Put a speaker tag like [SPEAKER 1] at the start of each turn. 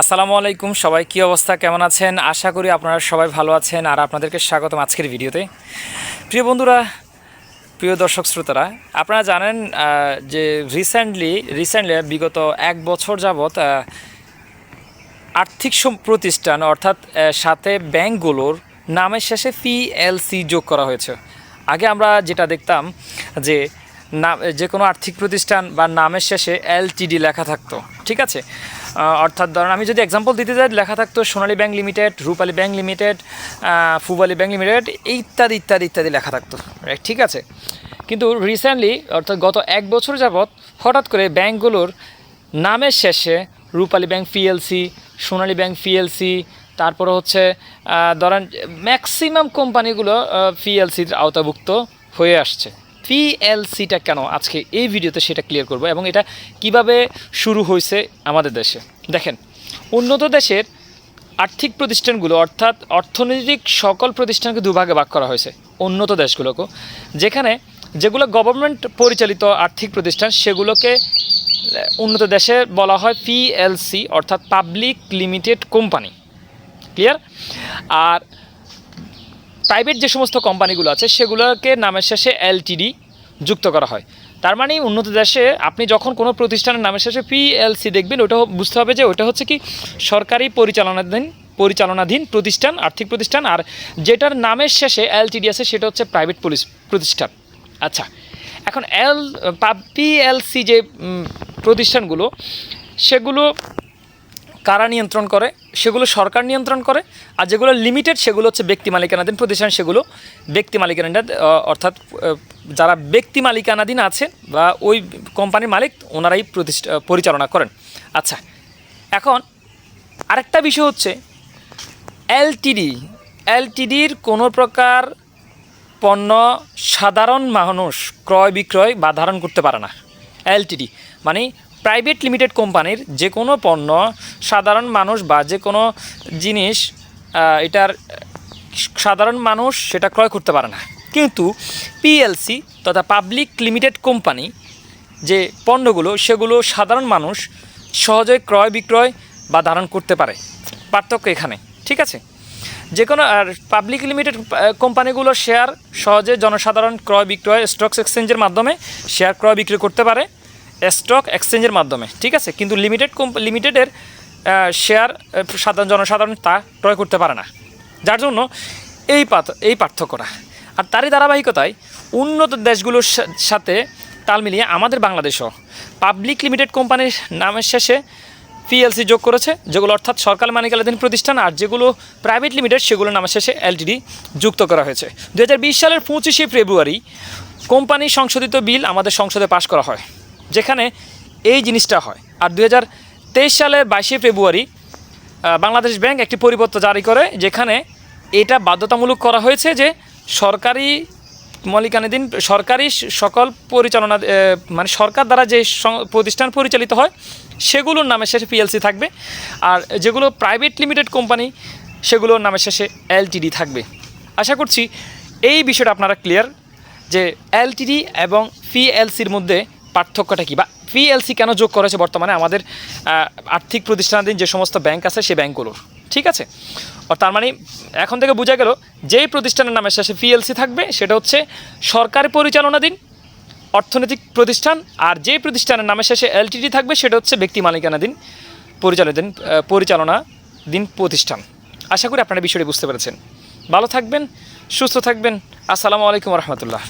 [SPEAKER 1] আসসালামু আলাইকুম, সবাই কী অবস্থা, কেমন আছেন? আশা করি আপনারা সবাই ভালো আছেন, আর আপনাদেরকে স্বাগতম আজকের ভিডিওতে। প্রিয় বন্ধুরা, প্রিয় দর্শক শ্রোতারা, আপনারা জানেন যে রিসেন্টলি রিসেন্টলি বিগত এক বছর যাবৎ আর্থিক প্রতিষ্ঠান, অর্থাৎ সাথে ব্যাংকগুলোর নামের শেষে পিএলসি যোগ করা হয়েছে। আগে আমরা যেটা দেখতাম, যে নাম যে কোনো আর্থিক প্রতিষ্ঠান বা নামের শেষে এলটিডি লেখা থাকতো, ঠিক আছে? অর্থাৎ ধরেন আমি যদি এক্সাম্পল দিতে যাই, লেখা থাকতো Sonali bank limited Rupali bank limited Pubali bank limited ইত্যাদি ইত্যাদি ইত্যাদি লেখা থাকতো Right? ঠিক আছে কিন্তু রিসেন্টলি অর্থাৎ গত এক বছর যাবৎ, হঠাৎ করে ব্যাংকগুলোর নামের শেষে Rupali bank PLC Sonali bank PLC তারপরে হচ্ছে ধরেন ম্যাক্সিমাম কোম্পানিগুলো পিএলসির আওতাভুক্ত হয়ে আসছে পিএলসিটা কেন? আজকে এই ভিডিওতে সেটা ক্লিয়ার করব এবং এটা কীভাবে শুরু হয়েছে আমাদের দেশে। দেখেন, উন্নত দেশের আর্থিক প্রতিষ্ঠানগুলো অর্থাৎ অর্থনৈতিক সকল প্রতিষ্ঠানকে দুভাগে ভাগ করা হয়েছে, উন্নত দেশগুলোকে। যেখানে যেগুলো গভর্নমেন্ট পরিচালিত আর্থিক প্রতিষ্ঠান, সেগুলোকে উন্নত দেশে বলা হয় পিএলসি অর্থাৎ পাবলিক লিমিটেড কোম্পানি ক্লিয়ার আর প্রাইভেট যে সমস্ত কোম্পানিগুলো আছে, সেগুলোকে নামের শেষে এলটিডি যুক্ত করা হয়। তার মানে উন্নত দেশে আপনি যখন কোনো প্রতিষ্ঠানের নামের শেষে পিএলসি দেখবেন, ওটা বুঝতে হবে যে ওটা হচ্ছে কি সরকারি পরিচালনাধীন পরিচালনাধীন প্রতিষ্ঠান, আর্থিক প্রতিষ্ঠান, আর যেটার নামের শেষে এলটিডি আছে, সেটা হচ্ছে প্রাইভেট পুলিশ প্রতিষ্ঠান। আচ্ছা এখন এল পিএলসি যে প্রতিষ্ঠানগুলো, সেগুলো কারা নিয়ন্ত্রণ করে, সেগুলো সরকার নিয়ন্ত্রণ করে, আর যেগুলো লিমিটেড সেগুলো হচ্ছে ব্যক্তি মালিকানাধীন প্রতিষ্ঠান, সেগুলো ব্যক্তি মালিকানাধীন অর্থাৎ যারা ব্যক্তি মালিকানাধীন আছে বা ওই কোম্পানির মালিক, ওনারাই প্রতিষ্ঠা পরিচালনা করেন। আচ্ছা এখন আরেকটা বিষয় হচ্ছে এলটিডি এলটিডির কোনো প্রকার পণ্য সাধারণ মানুষ ক্রয় বিক্রয় বা ধারণ করতে পারে না। এলটিডি মানে প্রাইভেট লিমিটেড কোম্পানির যে কোনো পণ্য সাধারণ মানুষ বা যে কোনো জিনিস এটার, সাধারণ মানুষ সেটা ক্রয় করতে পারে না। কিন্তু পিএলসি তথা পাবলিক লিমিটেড কোম্পানি যে পণ্যগুলো, সেগুলো সাধারণ মানুষ সহজেই ক্রয় বিক্রয় বা ধারণ করতে পারে। পার্থক্য এখানে, ঠিক আছে? যে কোনো আর পাবলিক লিমিটেড কোম্পানিগুলো শেয়ার সহজে জনসাধারণ ক্রয় বিক্রয় স্টক এক্সচেঞ্জের মাধ্যমে শেয়ার ক্রয় বিক্রি করতে পারে। স্টক এক্সচেঞ্জের মাধ্যমে, ঠিক আছে? কিন্তু লিমিটেড কোম্প লিমিটেডের শেয়ার সাধারণ জনসাধারণ তা ক্রয় করতে পারে না। যার জন্য এই পাত, এই পার্থক্যটা। আর তারই ধারাবাহিকতায় উন্নত দেশগুলোর সাথে তাল মিলিয়ে আমাদের বাংলাদেশও পাবলিক লিমিটেড কোম্পানির নামের শেষে পিএলসি যোগ করেছে, যেগুলো অর্থাৎ সরকার মালিকানাধীন প্রতিষ্ঠান আর যেগুলো প্রাইভেট লিমিটেড সেগুলো নামের শেষে এলটিডি যুক্ত করা হয়েছে। দু হাজার বিশ সালের পঁচিশে ফেব্রুয়ারি কোম্পানি সংশোধিত বিল আমাদের সংসদে পাশ করা হয়। যেখানে এই জিনিসটা হয়। আর দু হাজার তেইশ সালের বাইশে ফেব্রুয়ারি বাংলাদেশ ব্যাংক একটি পরিপত্র জারি করে যেখানে এটা বাধ্যতামূলক করা হয়েছে যে সরকারি মালিকানাধীন সরকারি সকল পরিচালনা মানে সরকার দ্বারা যে প্রতিষ্ঠান পরিচালিত হয়, সেগুলোর নামে শেষে পিএলসি থাকবে। আর যেগুলো প্রাইভেট লিমিটেড কোম্পানি, সেগুলোর নামে শেষে এলটিডি থাকবে। আশা করছি এই বিষয়টা আপনারা ক্লিয়ার যে এলটিডি এবং পিএলসির মধ্যে পার্থক্যটা কী? বা পিএলসি কেন যোগ করেছে বর্তমানে? আমাদের আর্থিক প্রতিষ্ঠানাধীন যে সমস্ত ব্যাংক আছে সেই ব্যাংকগুলোর। ঠিক আছে? আর তার মানে এখন থেকে বোঝা গেল, যেই প্রতিষ্ঠানের নামে শেষে পিএলসি থাকবে, সেটা হচ্ছে সরকারি পরিচালনাধীন অর্থনৈতিক প্রতিষ্ঠান, আর যে প্রতিষ্ঠানের নামে শেষে এলটিডি থাকবে, সেটা হচ্ছে ব্যক্তি মালিকানাধীন পরিচালনাধীন পরিচালনাধীন প্রতিষ্ঠান। আশা করি আপনারা বিষয়টি বুঝতে পেরেছেন। ভালো থাকবেন, সুস্থ থাকবেন। আসসালামু আলাইকুম রহমতুল্লাহ।